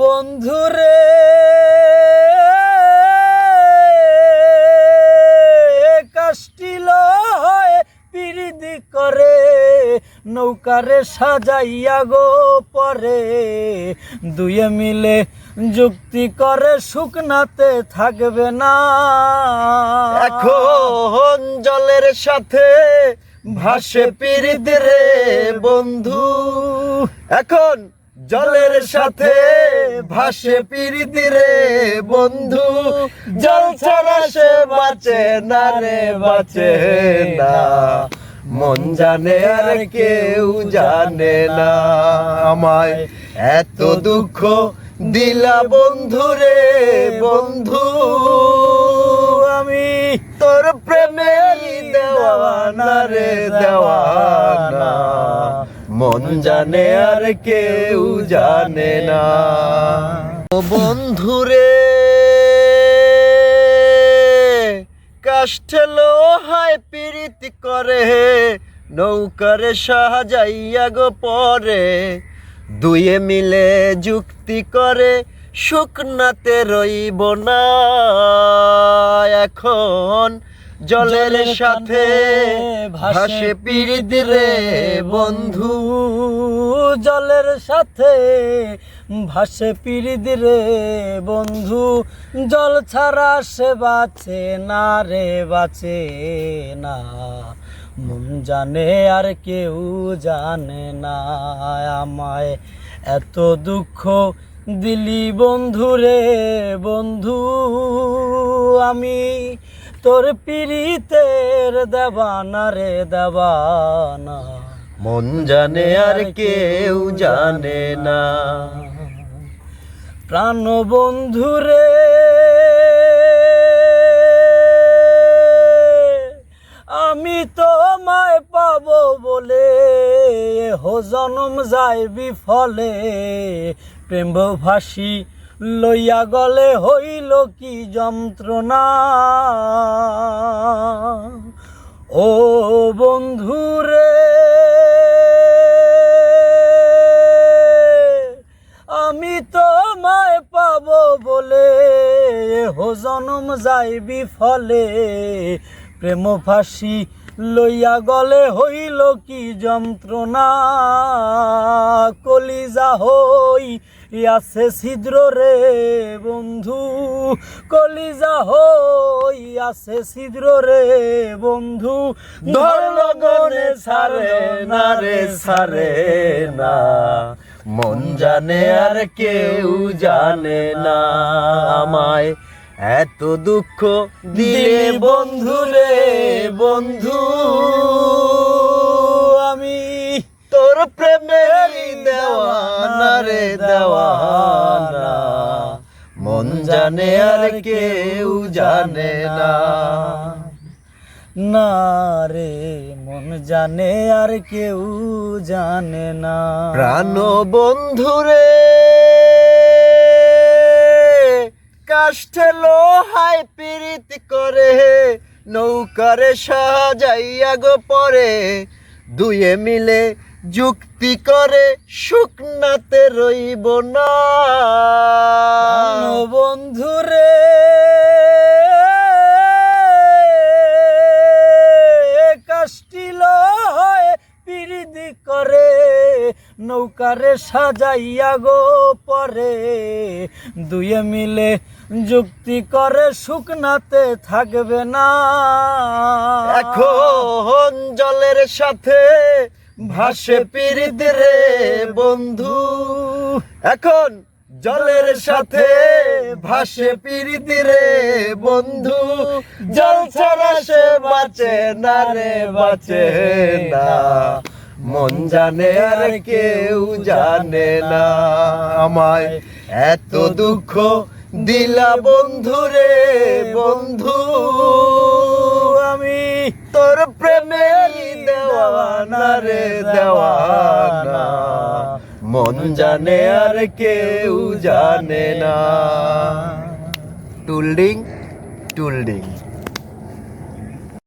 বন্ধুরে কাষ্টিল হয় পিরিদি করে, নৌকারে সাজাইয়া গো পরে। দুয়ে মিলে যুক্তি করে শুকনাতে থাকবে না। এখন জলের সাথে ভাসে পিরিত রে বন্ধু। এখন জলের সাথে ভাসে পিরিত রে বন্ধু, জল ছাড়া সে বাঁচে না রে, বাঁচে না। মন জানে আর কেউ জানে না। আমায় এত দুঃখ দিলা বন্ধু রে বন্ধু। আমি তোর প্রেমে দেওয়ানা রে, দেওয়ানা। মন জানে আর কেউ জানে না। বন্ধুরে, কাষ্ঠে লোহায় পীড়িত করে, নৌকারে সাজাইয়া গো পরে। দুয়ে মিলে যুক্তি করে শুকনাতে রইব না। এখন জলের সাথে ভাসে পীড়িত রে বন্ধু। জলের সাথে ভাসে পিরিদ রে বন্ধু। জল ছাড়া সে বাঁচে না রে বাঁচে না। মন জানে আর কেউ জানে না। আমায় এত দুঃখ দিলি বন্ধু রে বন্ধু। আমি তোর পিরিতের দেবানা রে দেবানা। মন জানে আর কেউ জানে না। প্রাণ বন্ধুরে আমি তোমায় পাব বলে হো জনম যায় বিফলে। প্রেম ভাসি লইয়া গলে হইল কি যন্ত্রণা? ও বন্ধুরে, আমি তোমায় পাব বলে হো জনম যাই বিফলে প্রেম ফাঁসি লইয়া গলে হইল কি যন্ত্রণা? কলিজা হই আছে ছিদ্র রে বন্ধু, কলিজা হই আছে ছিদ্র রে বন্ধু। ধরল গনে সারে না রে সারে না। মন জানে আর কেউ জানে না আমায়। এত দুঃখ দিলে বন্ধু রে বন্ধু। আমি তোর প্রেমের দেওয়ানা রে দেওয়ানা। মন জানে আর কেউ জানে না। না রে মন জানে আর কেউ জানে না। প্রাণ কাষ্ঠে লোহায় পীড়িত করে। নৌকারে সাজাইয়া গো পরে। দুয়ে মিলে যুক্তি করে শুকনাতে রইব না। বন্ধুরে কাষ্টিল হয় পিরিদি করে। নৌকারে সাজাইয়া গো পরে। দুয়ে মিলে যুক্তি করে, শুকনাতে থাকবে না। এখন জলের সাথে ভাসে পীড়িত রে বন্ধু। এখন জলের সাথে ভাসে পীড়িত রে বন্ধু। জল ছাড়া সে বাঁচে না রে, বাঁচে না। মন জানে আর কেউ জানে না। আমায় এত দুঃখ দিলা বন্ধু রে বন্ধু। আমি তোর প্রেমে দেওয়ানা রে দেওয়ানা। মন জানে আর কেউ জানে না। টুলডিং টুলডিং